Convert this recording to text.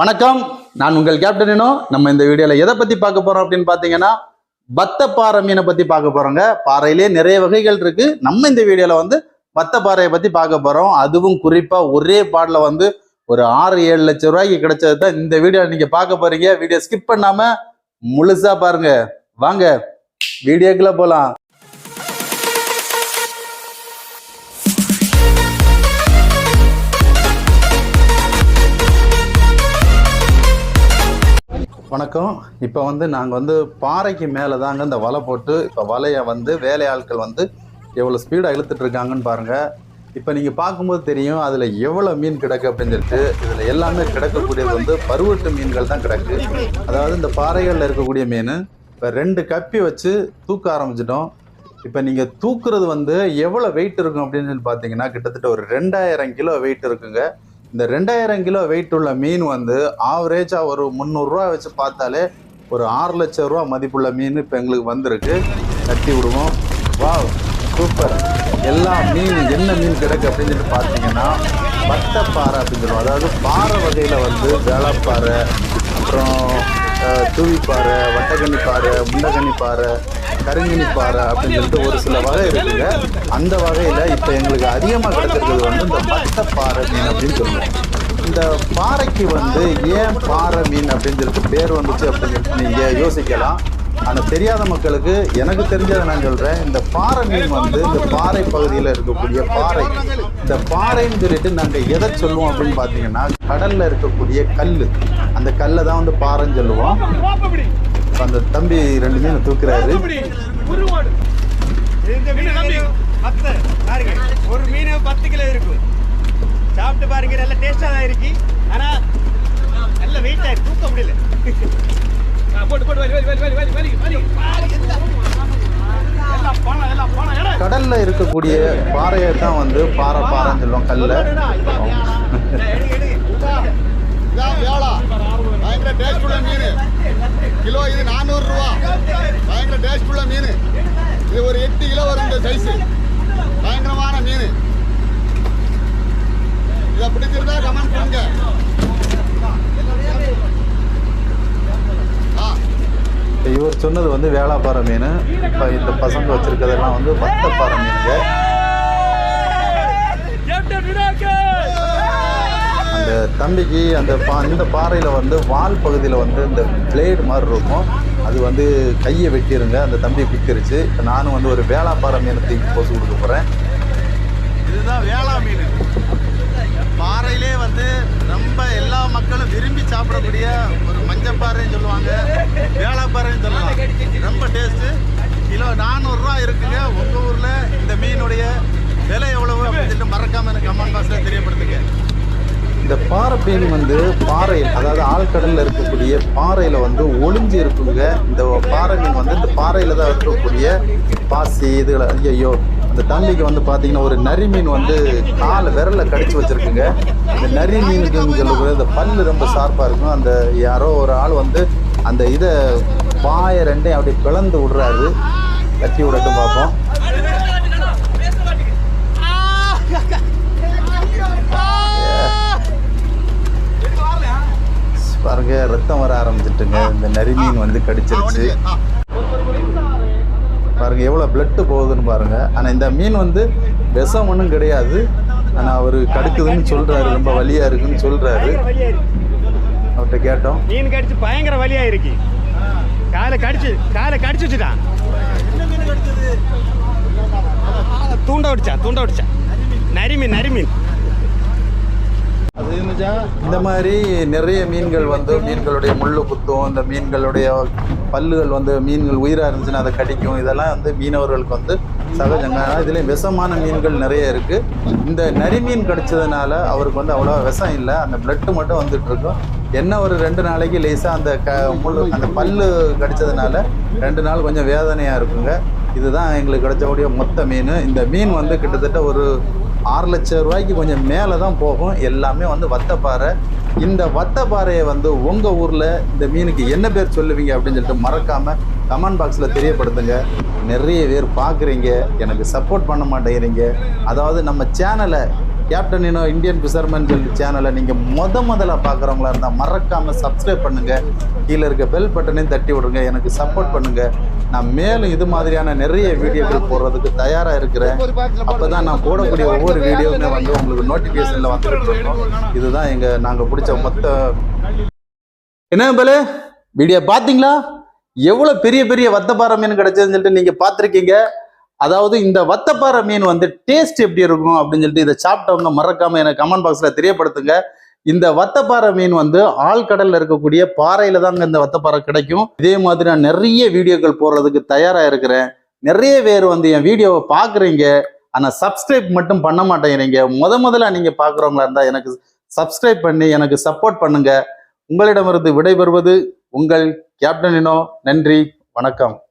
வணக்கம். நான் உங்கள் கேப்டனினோ நம்ம இந்த வீடியோல எதை பத்தி பார்க்க போறோம் அப்படின்னு பாத்தீங்கன்னா பத்த பாறை மீனை பத்தி பார்க்க போறோங்க. பாறையிலே நிறைய வகைகள் இருக்கு. நம்ம இந்த வீடியோல வந்து பத்த பாறையை பத்தி பார்க்க போறோம். அதுவும் குறிப்பா ஒரே பாடல வந்து ஒரு ஆறு ஏழு லட்சம் ரூபாய்க்கு கிடைச்சது தான் இந்த வீடியோ நீங்க பார்க்க போறீங்க. வீடியோ ஸ்கிப் பண்ணாம முழுசா பாருங்க. வாங்க வீடியோக்குள்ள போலாம். வணக்கம். இப்போ வந்து நாங்கள் வந்து பாறைக்கு மேலே தாங்க இந்த வலை போட்டு இப்போ வலையை வந்து வேலையாட்கள் வந்து எவ்வளோ ஸ்பீடாக இழுத்துட்ருக்காங்கன்னு பாருங்கள் இப்போ நீங்கள் பார்க்கும்போது தெரியும் அதில் எவ்வளோ மீன் கிடக்கு அப்படின்னு சொல்லிட்டு இதில் எல்லாமே கிடக்கக்கூடியது வந்து பருவட்டு மீன்கள் தான் கிடக்கு. அதாவது இந்த பாறைகளில் இருக்கக்கூடிய மீன் இப்போ ரெண்டு கப்பி வச்சு தூக்க ஆரம்பிச்சிட்டோம். இப்போ நீங்கள் தூக்குறது வந்து எவ்வளோ வெயிட் இருக்கும் அப்படின்னு சொல்லி பார்த்தீங்கன்னா கிட்டத்தட்ட ஒரு ரெண்டாயிரம் கிலோ வெயிட் இருக்குங்க. இந்த ரெண்டாயிரம் கிலோ வெயிட் உள்ள மீன் வந்து ஆவரேஜாக ஒரு முந்நூறுரூவா வச்சு பார்த்தாலே ஒரு ஆறு லட்சம் ரூபா மதிப்புள்ள மீன் இப்போ எங்களுக்கு வந்திருக்கு. கட்டி விடுவோம். Wow super. எல்லா மீன் என்ன மீன் கிடக்கு அப்படின்னு சொல்லிட்டு பார்த்தீங்கன்னா பட்டப்பாறை அப்படின்னு சொல்லுவோம். அதாவது பாறை வகையில் வந்து வேளப்பாறை அப்புறம் தூவிப்பாறை வட்டக்கண்ணி பாறை முண்டக்கண்ணி பாறை கருங்கினி பாறை அப்படின்னு சொல்லிட்டு ஒரு சில வகை இருக்குங்க. அந்த வகையில் இப்போ எங்களுக்கு அதிகமாக கிடைச்சிருக்கிறது வந்து இந்த வட்டப்பாறை பாறை அப்படின்னு சொல்லுவோம் இந்த பாறைக்கு வந்து ஏன் பாறை மீன் அப்படின்னு சொல்லிட்டு பேர் வந்துச்சு அப்படின்னு சொல்லிட்டு நீங்கள் யோசிக்கலாம். ஆனால் தெரியாத மக்களுக்கு எனக்கு தெரிஞ்சதை நான் சொல்கிறேன் இந்த பாறை மீன் வந்து இந்த பாறை பகுதியில் இருக்கக்கூடிய பாறை. இந்த பாறைன்னு சொல்லிட்டு நாங்கள் எதை சொல்லுவோம் அப்படின்னு பார்த்தீங்கன்னா கடலில் இருக்கக்கூடிய கல் அந்த கல்லை தான் வந்து பாறைன்னு சொல்லுவோம். அந்த தம்பி ரெண்டு மீன் தூக்குறாரு. இந்த மீன் தம்பி பத்து. பாருங்க ஒரு மீன் பத்து கிலோ இருக்கும் சாப்பிட்டு பாருங்க நல்ல டேஸ்டா தான் இருக்கு. ஆனா நல்ல வெயிட் ஆயிருக்கு தூக்க முடியல. கடல்ல இருக்கக்கூடிய பாறையை தான் வந்து பாறை பாறைன்னு சொல்லுவோம் கல்ல. பயங்கர டேஸ்ட் உள்ள மீன். கிலோ இது நானூறு ரூபா. பயங்கர டேஸ்ட் உள்ள மீன். இது ஒரு எட்டு கிலோ வரும் இந்த சைஸ் பயங்கரமான மீன். இதை பிடிச்சிருந்தா கமெண்ட் பண்ணுங்க. இவர் சொன்னது வந்து வேளாப்பாறை மீன். இப்போ இந்த பசங்க வச்சிருக்கிறதெல்லாம் வந்து வத்தப்பாறை மீனுங்க. அந்த தம்பிக்கு அந்த பா இந்த பாறையில் வந்து வால் பகுதியில் வந்து இந்த பிளேடு மாதிரி இருக்கும். அது வந்து கையை வெட்டிருங்க. அந்த தம்பி பிக்கிருச்சு இப்போ நானும் வந்து ஒரு வேளாப்பாறை மீனை தூக்கி போட்டு கொடுக்க போகிறேன் இதுதான் வேளா மீன் பாறையிலே வந்து ரொம்ப எல்லா மக்களும் விரும்பி சாப்பிடக்கூடிய ஒரு மஞ்சப்பாறைன்னு சொல்லுவாங்க வேளாப்பாறைன்னு சொல்லலாம். ரொம்ப டேஸ்ட்டு கிலோ நானூறுரூவா இருக்குங்க. உங்கள் ஊரில் இந்த மீனுடைய விலை எவ்வளவு அப்படின்னு மறக்காமல் எனக்கு கமெண்ட் பாக்ஸில் தெரியப்படுத்துங்க. இந்த பாறை மீன் வந்து பாறையில் அதாவது ஆழ்கடலில் இருக்கக்கூடிய பாறையில் வந்து ஒளிஞ்சு இருக்குங்க. இந்த பாறை மீன் வந்து இந்த பாறையில் தான் இருக்கக்கூடிய பாசி இதுகளை ஐயோ அந்த தம்பிக்கு வந்து பார்த்தீங்கன்னா ஒரு நரி மீன் வந்து காலை விரல்ல கடிச்சு வச்சிருக்குங்க. இந்த நரி மீனுக்குன்னு சொல்லக்கூடிய இந்த பல் ரொம்ப ஷார்ப்பாக இருக்கும். அந்த யாரோ ஒரு ஆள் வந்து அந்த இதை பாய ரெண்டையும் அப்படி பிளந்து விடுறாரு. கட்டி விடட்டும் பார்ப்போம். பாருங்க ரத்தம் வர ஆரம்பிச்சிட்டுங்க. இந்த நரி மீன் வந்து கடிச்சிருச்சு. பாருங்கள் எவ்வளோ பிளட்டு போகுதுன்னு பாருங்கள் ஆனால் இந்த மீன் வந்து விஷம் ஒன்றும் கிடையாது. ஆனால் அவர் கடுக்குதுன்னு சொல்கிறாரு ரொம்ப வலியாக இருக்குன்னு சொல்கிறாரு அவர்கிட்ட கேட்டோம். மீன் கடிச்சு பயங்கர வலியாக இருக்கு. காலை கடிச்சு காலை கடிச்சு வச்சுட்டான். தூண்ட விடுச்சா தூண்ட விடுச்சா நரிமீன் நரிமீன். இந்த மாதிரி நிறைய மீன்கள் வந்து மீன்களுடைய முள்ளு குத்தும் இந்த மீன்களுடைய பல்லுகள் வந்து மீன்கள் உயிராக இருந்துச்சுன்னா அதை கடிக்கும். இதெல்லாம் வந்து மீனவர்களுக்கு வந்து சகஜங்க. ஆனால் இதுலேயும் விஷமான மீன்கள் நிறைய இருக்குது இந்த நரி மீன் கடிச்சதுனால அவருக்கு வந்து அவ்வளோ விஷம் இல்லை. அந்த பிளட்டு மட்டும் வந்துட்டு இருக்கும். என்ன ஒரு ரெண்டு நாளைக்கு லேசாக அந்த க முள்ளு அந்த பல்லு கடிச்சதுனால ரெண்டு நாள் கொஞ்சம் வேதனையாக இருக்குங்க. இதுதான் எங்களுக்கு கிடைச்சக்கூடிய மொத்த மீன். இந்த மீன் வந்து கிட்டத்தட்ட ஒரு ஆறு லட்சம் ரூபாய்க்கு கொஞ்சம் மேலே தான் போகும். எல்லாமே வந்து வத்தப்பாறை. இந்த வத்தப்பாறையை வந்து உங்கள் ஊரில் இந்த மீனுக்கு என்ன பேர் சொல்லுவீங்க அப்படின்னு சொல்லிட்டு மறக்காமல் கமெண்ட் பாக்ஸில் தெரியப்படுத்துங்க. நிறைய பேர் பார்க்குறீங்க எனக்கு சப்போர்ட் பண்ண மாட்டேங்கிறீங்க. அதாவது நம்ம சேனலை கேப்டன் இனோ இந்தியன் ஃபிஷர்மேன் சொல்லி சேனலை நீங்கள் முத முதல்ல பார்க்குறவங்களா இருந்தால் மறக்காமல் சப்ஸ்கிரைப் பண்ணுங்கள் கீழே இருக்க பெல் பட்டனையும் தட்டி விடுங்க. எனக்கு சப்போர்ட் பண்ணுங்கள் நான் மேலும் இது மாதிரியான நிறைய வீடியோக்கள் போடுறதுக்கு தயாராக இருக்கிறேன். அப்போ தான் நான் போடக்கூடிய ஒவ்வொரு வீடியோவுமே வந்து உங்களுக்கு நோட்டிஃபிகேஷனில் வந்துட்டு இதுதான் எங்கள் நாங்கள் பிடிச்ச மொத்த என்ன பலே வீடியோ பார்த்தீங்களா? எவ்வளோ பெரிய பெரிய வத்தப்பாறை மீன் கிடைச்சதுன்னு சொல்லிட்டு நீங்கள் பார்த்துருக்கீங்க. அதாவது இந்த வத்தப்பாறை மீன் வந்து டேஸ்ட் எப்படி இருக்கும் அப்படின்னு சொல்லிட்டு இதை சாப்பிட்டவங்க மறக்காமல் எனக்கு கமெண்ட் பாக்ஸில் தெரியப்படுத்துங்க. இந்த வத்தப்பாறை மீன் வந்து ஆழ்கடல்ல இருக்கக்கூடிய பாறையில தாங்க இந்த வத்தப்பாறை கிடைக்கும். இதே மாதிரி நான் நிறைய வீடியோக்கள் போடுறதுக்கு தயாரா இருக்கிறேன். நிறைய பேர் வந்து என் வீடியோவை பார்க்குறீங்க. ஆனால் சப்ஸ்கிரைப் மட்டும் பண்ண மாட்டேங்கிறீங்க. முத முதல்ல நீங்க பார்க்குறவங்களா இருந்தா எனக்கு சப்ஸ்கிரைப் பண்ணி எனக்கு சப்போர்ட் பண்ணுங்க. உங்களிடமிருந்து விடைபெறுவது உங்கள் கேப்டனினோ. நன்றி. வணக்கம்.